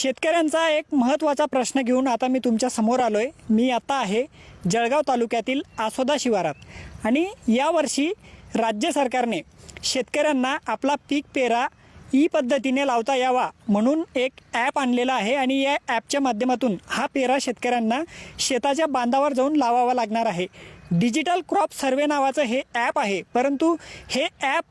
शेतकऱ्यांचा एक महत्त्वाचा प्रश्न घेऊन आता मी तुमच्यासमोर आलो आहे मी आता आहे जळगाव तालुक्यातील आसोदा शिवारात. आणि यावर्षी राज्य सरकारने शेतकऱ्यांना आपला पीक पेरा ई पद्धतीने लावता यावा म्हणून एक ॲप आणलेला आहे आणि या ॲपच्या माध्यमातून हा पेरा शेतकऱ्यांना शेताच्या बांधावर जाऊन लावावा लागणार आहे. डिजिटल क्रॉप सर्वे नावाचं हे ॲप आहे. परंतु हे ॲप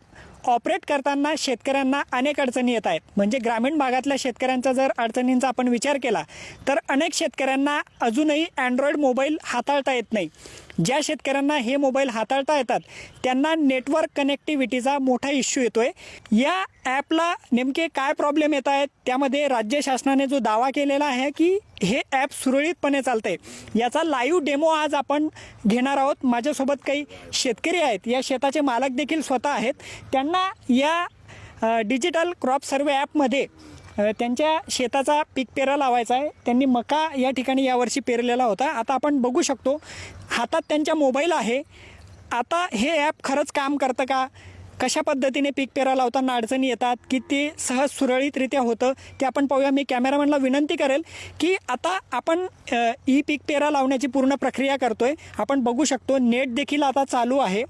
ऑपरेट करताना शेतकऱ्यांना अनेक अडचणी येत आहेत. म्हणजे ग्रामीण भागातल्या शेतकऱ्यांचा जर अडचणींचा आपण विचार केला तर अनेक शेतकऱ्यांना अजूनही अँड्रॉईड मोबाईल हाताळता येत नाही. ज्या शेतकऱ्यांना हे मोबाईल हाताळता येतात त्यांना नेटवर्क कनेक्टिव्हिटीचा मोठा इश्यू येतो आहे या ॲपला नेमके काय प्रॉब्लेम येत आहेत त्यामध्ये राज्य शासनाने जो दावा केलेला आहे की हे ॲप सुरळीतपणे चालतंय. याचा लाईव्ह डेमो आज आपण घेणार आहोत. माझ्यासोबत काही शेतकरी आहेत. या शेताचे मालक देखील स्वतः आहेत. त्यांना या डिजिटल क्रॉप सर्वे ॲपमध्ये त्यांच्या शेताचा पीक पेरा लावायचा आहे. त्यांनी मका या ठिकाणी यावर्षी पेरलेला होता. आता आपण बघू शकतो हातात त्यांच्या मोबाईल आहे. आता हे ॲप खरंच काम करतं का? कशा पद्धतीने पीक पेरा लावताना अडचणी येतात? की ते सहज सुरळीतरित्या होतं? ते आपण पाहूया. मी कॅमेरामॅनला विनंती करेल की आता आपण ई पीक पेरा लावण्याची पूर्ण प्रक्रिया करतोय. आपण बघू शकतो नेट देखील आता चालू आहे.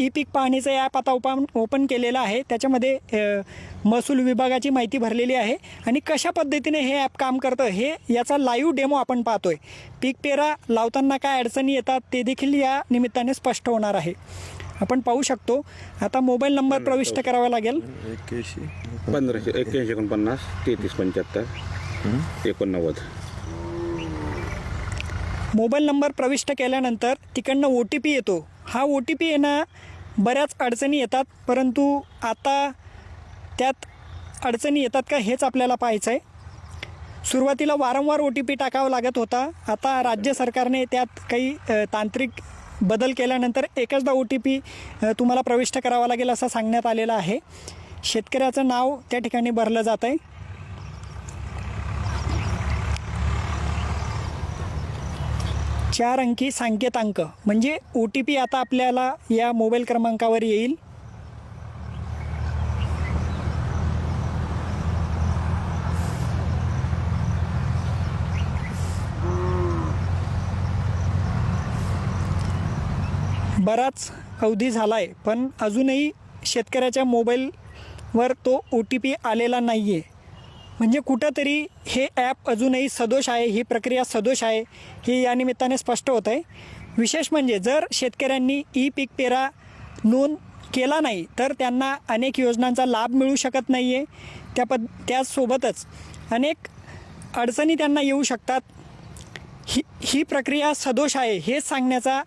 ई पीक पाहणीचं ॲप आता ओपन ओपन केलेलं आहे. त्याच्यामध्ये महसूल विभागाची माहिती भरलेली आहे. आणि कशा पद्धतीने हे ॲप काम करतं हे याचा लाईव्ह डेमो आपण पाहतोय. पीक पेरा लावताना काय अडचणी येतात ते देखील या निमित्ताने स्पष्ट होणार आहे. आपण पाहू शकतो. आता मोबाईल नंबर प्रविष्ट करावा लागेल. एक्क्याऐंशी. पंधराशे एक्क्याऐंशी एकोणपन्नास तेहतीस पंच्याहत्तर एकोणनव्वद. मोबाईल नंबर प्रविष्ट केल्यानंतर तिकडनं ओ टी पी येतो. हा ओ टी पी येणं बऱ्याच अडचणी येतात परंतु आता त्यात अडचणी येतात का हेच आपल्याला पाहायचं आहे. सुरुवातीला वारंवार ओ टी पी टाकावा लागत होता आता राज्य सरकारने त्यात काही तांत्रिक बदल केल्यानंतर एकचदा ओ टी पी तुम्हाला प्रविष्ट करावा लागेल असं सांगण्यात आलेलं आहे. शेतकऱ्याचं नाव त्या ठिकाणी भरलं जात आहे चार अंकी सांकेतांक. म्हणजे ओ टी पी आता आपल्याला या मोबाईल क्रमांकावर येईल. बराच अवधी झाला आहे पण अजूनही शेतकऱ्याच्या मोबाईलवर तो ओ टी पी आलेला नाही आहे म्हणजे कुठंतरी हे ॲप अजूनही सदोष आहे ही प्रक्रिया सदोष आहे हे या निमित्ताने स्पष्ट होत आहे. विशेष म्हणजे जर शेतकऱ्यांनी ई पीक पेरा नोंद केला नाही तर त्यांना अनेक योजनांचा लाभ मिळू शकत नाही आहे त्या पद त्याचसोबतच अनेक अडचणी त्यांना येऊ शकतात. ही ही प्रक्रिया सदोष आहे हेच सांगण्याचा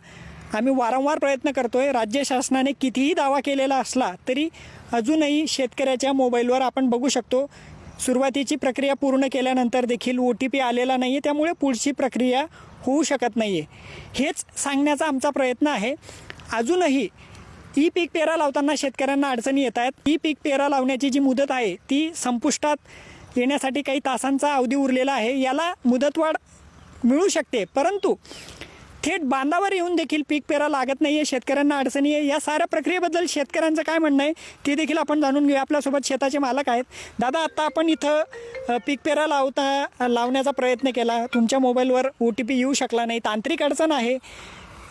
आम्ही वारंवार प्रयत्न करतो आहे राज्य शासनाने कितीही दावा केलेला असला तरी अजूनही शेतकऱ्याच्या मोबाईलवर आपण बघू शकतो. सुरुवातीची प्रक्रिया पूर्ण केल्यानंतर देखील ओ टी पी आलेला नाही आहे त्यामुळे पुढची प्रक्रिया होऊ शकत नाही आहे हेच सांगण्याचा आमचा प्रयत्न आहे. अजूनही ई पीक पेरा लावताना शेतकऱ्यांना अडचणी येत आहेत. ई पीक पेरा लावण्याची जी मुदत आहे ती संपुष्टात येण्यासाठी काही तासांचा अवधी उरलेला आहे. याला मुदतवाढ मिळू शकते परंतु थेट बांधावर येऊन देखील पीक पेरा लागत नाही आहे शेतकऱ्यांना अडचणी आहे. या साऱ्या प्रक्रियेबद्दल शेतकऱ्यांचं काय म्हणणं आहे ते देखील आपण जाणून घेऊया. आपल्यासोबत शेताचे मालक आहेत. दादा आत्ता आपण इथं पीक पेरा लावता लावण्याचा प्रयत्न केला. तुमच्या मोबाईलवर ओ टी पी येऊ शकला नाही. तांत्रिक अडचण आहे.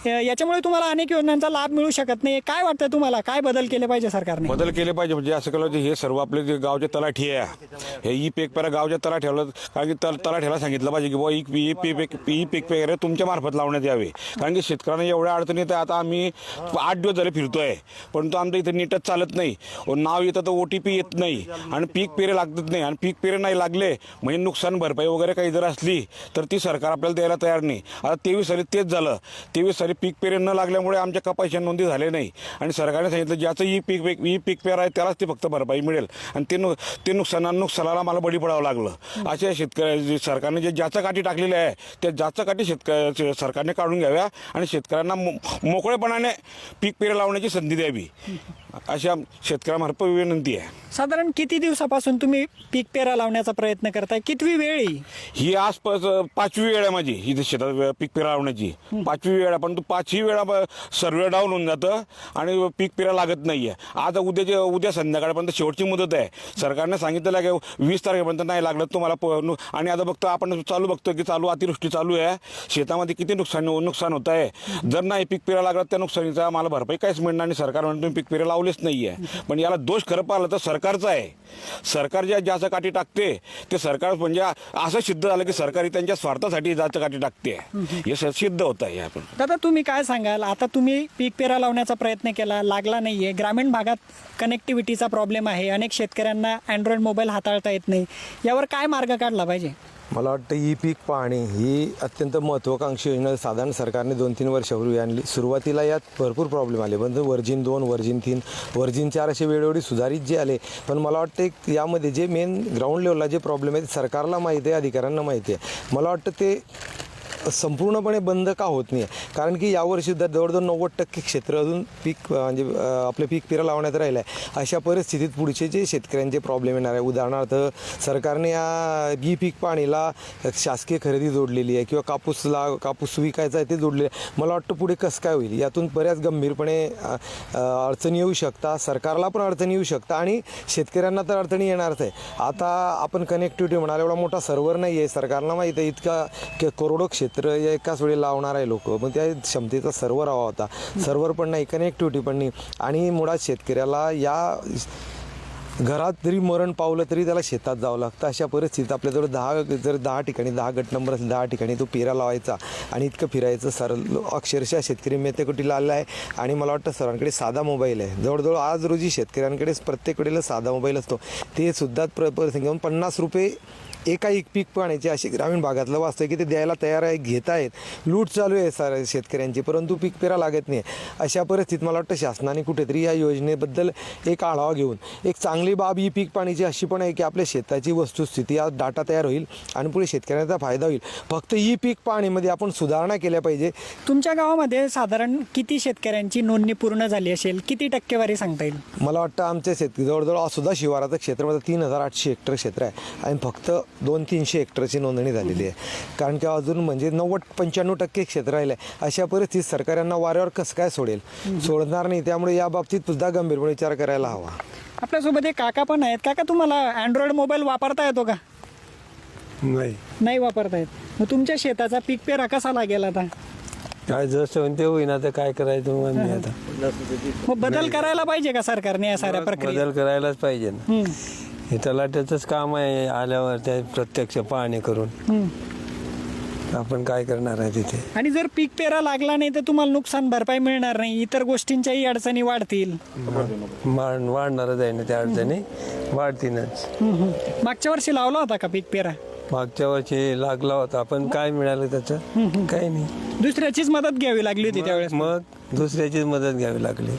याच्यामुळे तुम्हाला अनेक योजनांचा लाभ मिळू शकत नाही. काय वाटतं तुम्हाला? काय बदल केले पाहिजे सरकारने? बदल केले पाहिजे. म्हणजे असं केलं हे सर्व आपले जे गावचे तलाठी आहे. हे ई पेक पेरा गावच्या तलाठ्याला कारण की तल तलाठ्याला सांगितलं पाहिजे की बुवा ई ई पीक ई पेक पेरे तुमच्या मार्फत लावण्यात यावे. कारण की शेतकऱ्यांना एवढ्या अडचणी येतात. आता आम्ही आठ दिवस झाले फिरतोय. परंतु आमच्या इथं नीटच चालत नाही. नाव येतं तर ओ टी पी येत नाही. आणि पीक पेरे लागत नाही. आणि पीक पेरे नाही लागले म्हणजे नुकसान भरपाई वगैरे काही जर असली तर ती सरकार आपल्याला द्यायला तयार नाही. आता तेवीस साली तेच झालं. तेवीस साली पीक पेरे न लागल्यामुळे आमच्या कपाशीच्या नोंदी झाले नाही. आणि सरकारने सांगितलं ज्याचं ई पीक पीक ई पीक पेर आहे त्यालाच ते फक्त भरपाई मिळेल. आणि ते नु ते नुकसाना नुकसानाला मला बळी पडावं लागलं. अशा शेतकऱ्या सरकारने जे ज्याचं काठी टाकलेले आहे त्या ज्याचं काठी शेतकऱ्या सरकारने काढून घ्याव्या आणि शेतकऱ्यांना मो- मोकळेपणाने पीक पेरे लावण्याची संधी द्यावी. अशी आम- शेतकऱ्यामार्फत विनंती आहे. साधारण किती दिवसापासून तुम्ही पीक पेरा लावण्याचा प्रयत्न करताय? कितवी वेळ ही ही आज पाचवी वेळ आहे माझी ही शेतात वे- पीक पेरा लावण्याची. पाचवी वेळ आहे पण तू पाचही वेळा सर्वे डाऊन होऊन जातं आणि पीक पेरा लागत नाहीये. आज उद्याच्या उद्या संध्याकाळपर्यंत शेवटची मुदत आहे. सरकारने सांगितलेलं आहे की वीस तारखेपर्यंत नाही लागलं तुम्हाला प- नु- आणि आता बघतो आपण चालू बघतो की चालू अतिवृष्टी चालू आहे. शेतामध्ये किती नुकसान नुकसान होत आहे जर नाही पीक पेरा लागलं त्या नुकसानीचा आम्हाला भरपाई काहीच मिळणार नाही. सरकार म्हणून तुम्ही पीक पेरा लावलेच नाहीये. पण याला दोष खरं पाहिलं तर सरकारचा आहे. सरकार ज्या ज्याचं काठी टाकते ते सरकार म्हणजे असं सिद्ध झालं की सरकारी त्यांच्या स्वार्थासाठी जाचं काठी टाकते. हे सिद्ध होत आहे आपण. दादा तुम्ही काय सांगाल? आता तुम्ही पीक पेरा लावण्याचा प्रयत्न केला लागला नाहीये. ग्रामीण भागात कनेक्टिव्हिटीचा प्रॉब्लेम आहे. अनेक शेतकऱ्यांना अँड्रॉइड मोबाईल हाताळता येत नाही. यावर काय मार्ग काढला पाहिजे? मला वाटतं ई पीक पाहणी ही अत्यंत महत्त्वाकांक्षी योजना साधारण सरकारने दोन तीन वर्षापूर्वी आणली. सुरुवातीला यात भरपूर प्रॉब्लेम आले. पण वर्जिन दोन वर्जिन तीन वर्जिन चार असे वेळोवेळी सुधारित जे आले. पण मला वाटतं एक यामध्ये जे मेन ग्राउंड लेवलला जे प्रॉब्लेम आहेत सरकारला माहिती आहे अधिकाऱ्यांना माहिती आहे. मला वाटतं ते संपूर्णपणे बंद का होत नाही कारण की यावर्षीसुद्धा जवळजवळ नव्वद टक्के क्षेत्र अजून पीक म्हणजे आपलं पीक पिरा लावण्यात राहिलं आहे अशा परिस्थितीत पुढचे जे शेतकऱ्यांचे प्रॉब्लेम येणार आहे उदाहरणार्थ सरकारने या बी पीक पाणीला शासकीय खरेदी जोडलेली आहे किंवा कापूसला कापूस विकायचा आहे ते जोडलेलं आहे. मला वाटतं पुढे कसं काय होईल? यातून बऱ्याच गंभीरपणे अडचणी येऊ शकता. सरकारला पण अडचणी येऊ शकता आणि शेतकऱ्यांना तर अडचणी येणारच आहे. आता आपण कनेक्टिव्हिटी म्हणाल एवढा मोठा सर्व्हर नाही आहे सरकारला माहीत आहे इतका करोडो क्षेत्र या एकाच वेळी लावणार आहे लोक. पण त्या क्षमतेचा सर्व्हर हवा होता. सर्व्हर पण नाही कनेक्टिव्हिटी पण नाही. आणि मुळात शेतकऱ्याला या घरात जरी मरण पावलं तरी त्याला शेतात जावं लागतं. अशा परिस्थितीत आपल्याजवळ दहा जर दहा ठिकाणी दहा गट नंबर असेल दहा ठिकाणी तो पेरा लावायचा आणि इतकं फिरायचं सर अक्षरशः शेतकरी मेतेकुटीला आला आहे. आणि मला वाटतं सरांकडे साधा मोबाईल आहे. जवळजवळ आज रोजी शेतकऱ्यांकडे प्रत्येक वेळेला साधा मोबाईल असतो. ते सुद्धा प्र परिस्थिती घेऊन पन्नास रुपये एका एक पीक पाण्याचे असे ग्रामीण भागातलं वाचतं की ते द्यायला तयार आहे घेत आहेत. लूट चालू आहे सर शेतकऱ्यांची परंतु पीक पेरा लागत नाही. अशा परिस्थितीत मला वाटतं शासनाने कुठेतरी या योजनेबद्दल एक आढावा घेऊन एक चांगली बाब ही पीक पाणीची अशी पण आहे की आपल्या शेताची वस्तुस्थिती आज डाटा तयार होईल आणि पुढे शेतकऱ्यांचा फायदा होईल. फक्त ही पीक पाणीमध्ये आपण सुधारणा केल्या पाहिजे. तुमच्या गावामध्ये साधारण किती शेतकऱ्यांची नोंदणी पूर्ण झाली असेल? किती टक्केवारी सांगता येईल? मला वाटतं आमच्या शेतकरी जवळजवळ सुद्धा शिवाराचं क्षेत्र तीन हजार आठशे हेक्टर क्षेत्र आहे. आणि फक्त दोन तीनशे हेक्टरची नोंदणी झालेली आहे. कारण की अजून म्हणजे नव्वद पंच्याण्णव टक्के क्षेत्र राहिलं आहे अशा परिस्थितीत सरकार यांना वाऱ्यावर कसं काय सोडेल? सोडणार नाही. त्यामुळे या बाबतीत सुद्धा गंभीरपणे विचार करायला हवा. आपल्यासोबत एक काका पण आहेत. काका तुम्हाला अँड्रॉइड मोबाईल वापरता येतो का? नाही. नाही वापरता येत. मग तुमच्या शेताचा पीक पेरा कसा लागेल आता? काय जसं म्हणते होईना. तर काय करायचं मग मी आता. मग बदल करायला पाहिजे का सरकारने या साऱ्या प्रक्रियेत? बदल करायलाच पाहिजे ना. हम्म, हे तलाट्याचंच काम आहे आल्यावर त्या प्रत्यक्ष पाहणी करून. आपण काय करणार आहे तिथे? आणि जर पीक पेरा लागला नाही तर तुम्हाला नुकसान भरपाई मिळणार नाही. इतर गोष्टींच्याही अडचणी वाढतील. वाढ वाढणारच आहे ना त्या अडचणी? हम्म. मागच्या वर्षी लावला होता का पीक पेरा? मागच्या वर्षी लागला होता पण काय मिळालं त्याचं? काही नाही. दुसऱ्याचीच मदत घ्यावी लागली होती त्यावेळेस. मग दुसऱ्याचीच मदत घ्यावी लागली.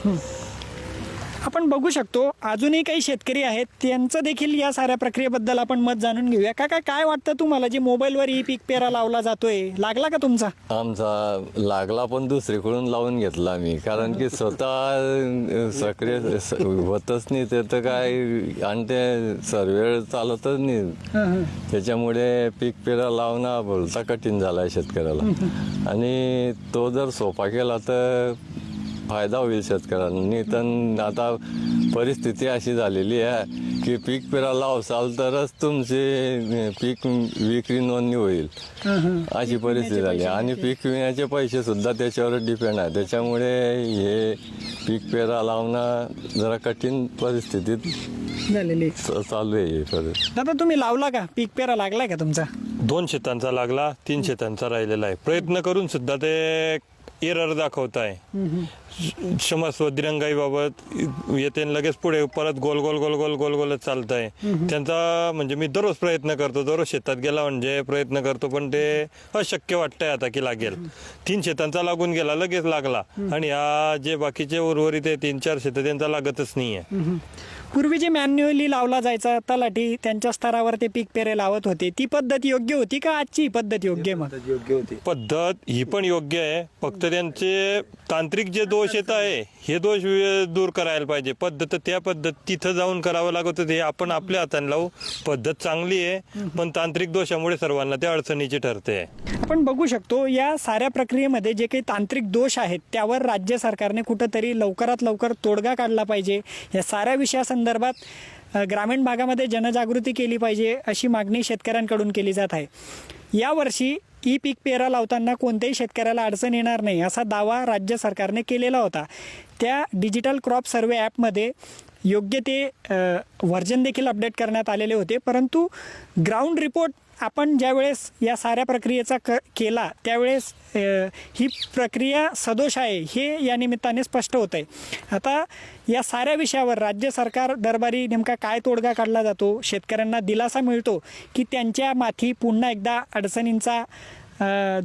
आपण बघू शकतो अजूनही काही शेतकरी आहेत त्यांचं देखील या साऱ्या प्रक्रियेबद्दल आपण मत जाणून घेऊया. काका काय वाटतं तुम्हाला? जे मोबाईलवर ई पीक पेरा लावला जातोय लागला का तुमचा? आमचा लागला पण दुसरीकडून लावून घेतला आम्ही कारण की स्वतः सक्रिय स- होतच नाही ते तर काय आणि ते सर्वे चालतच नाही. त्याच्यामुळे पीक पेरा लावणं बोलता कठीण झाला आहे शेतकऱ्याला आणि तो जर सोपा केला तर फायदा होईल शेतकऱ्यांनी. तर आता परिस्थिती अशी झालेली आहे की पीक पेरा लावसाल तरच तुमची पीक विक्री नोंदणी होईल. अशी परिस्थिती झाली. आणि पीक विम्याचे पैसे सुद्धा त्याच्यावर डिपेंड आहे. त्याच्यामुळे हे पीक पेरा लावणं जरा कठीण परिस्थितीत झालेली चालू आहे दादा तुम्ही लावला का? पीक पेरा लागलाय का तुमचा? दोन शेतांचा लागला तीन शेतांचा राहिलेला आहे. प्रयत्न करून सुद्धा ते एरर दाखवत आहे क्षमस्व दिरंगाईबाबत येते आणि लगेच पुढे परत गोल गोल गोल गोल गोल गोलच चालत आहे त्यांचा म्हणजे मी दररोज प्रयत्न करतो दररोज शेतात गेला म्हणजे प्रयत्न करतो पण ते अशक्य वाटतंय आता की लागेल. तीन शेतांचा लागून गेला लगेच लागला. आणि हा जे बाकीचे उर्वरित आहे तीन चार शेत त्यांचा लागतच नाहीये. पूर्वी जे मॅन्युअली लावला जायचा तलाठी त्यांच्या स्तरावर ते पीक पेरे लावत होते. ती पद्धत योग्य होती का आजची ही पद्धत योग्य आहे मग? योग्य होती. पद्धत ही पण योग्य आहे. फक्त त्यांचे तांत्रिक जे दोष येत आहे हे दोष वि- दूर करायला पाहिजे. पद्धत त्या पद्धत तिथं जाऊन करावं लागत होतं. हे आपण आपल्या हाताने लावू. पद्धत चांगली आहे पण तांत्रिक दोषामुळे सर्वांना त्या अडचणीची ठरते. आपण बघू शकतो या साऱ्या प्रक्रियेमध्ये जे काही तांत्रिक दोष आहेत त्यावर राज्य सरकारने कुठंतरी लवकरात लवकर तोडगा काढला पाहिजे. या साऱ्या विषयासंदर्भात संदर्भात ग्रामीण भागामध्ये जनजागृती केली पाहिजे अशी मागणी शेतकऱ्यांकडून केली जात आहे. यावर्षी ई पीक पेरा लावताना कोणत्याही शेतकऱ्याला अडचण येणार नाही असा दावा राज्य सरकारने केलेला होता. त्या डिजिटल क्रॉप सर्वे ॲपमध्ये योग्य ते व्हर्जन देखील अपडेट करण्यात आलेले होते. परंतु ग्राउंड रिपोर्ट आपण ज्यावेळेस या साऱ्या प्रक्रियेचा क केला त्यावेळेस ही प्रक्रिया सदोष आहे हे या निमित्ताने स्पष्ट होत आहे आता या साऱ्या विषयावर राज्य सरकार दरबारी नेमका काय तोडगा काढला जातो शेतकऱ्यांना दिलासा मिळतो की त्यांच्या माथी पुन्हा एकदा अडचणींचा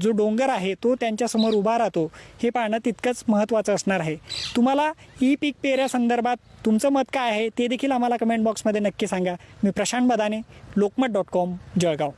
जो डोंगर आहे तो त्यांच्यासमोर उभा राहतो. हे पाहणं तितकंच महत्त्वाचं असणार आहे. तुम्हाला ई पीक पेऱ्या संदर्भात तुमचं मत काय आहे ते देखील आम्हाला कमेंट बॉक्समध्ये नक्की सांगा. मी प्रशांत बदाने लोकमत डॉट कॉम जळगाव.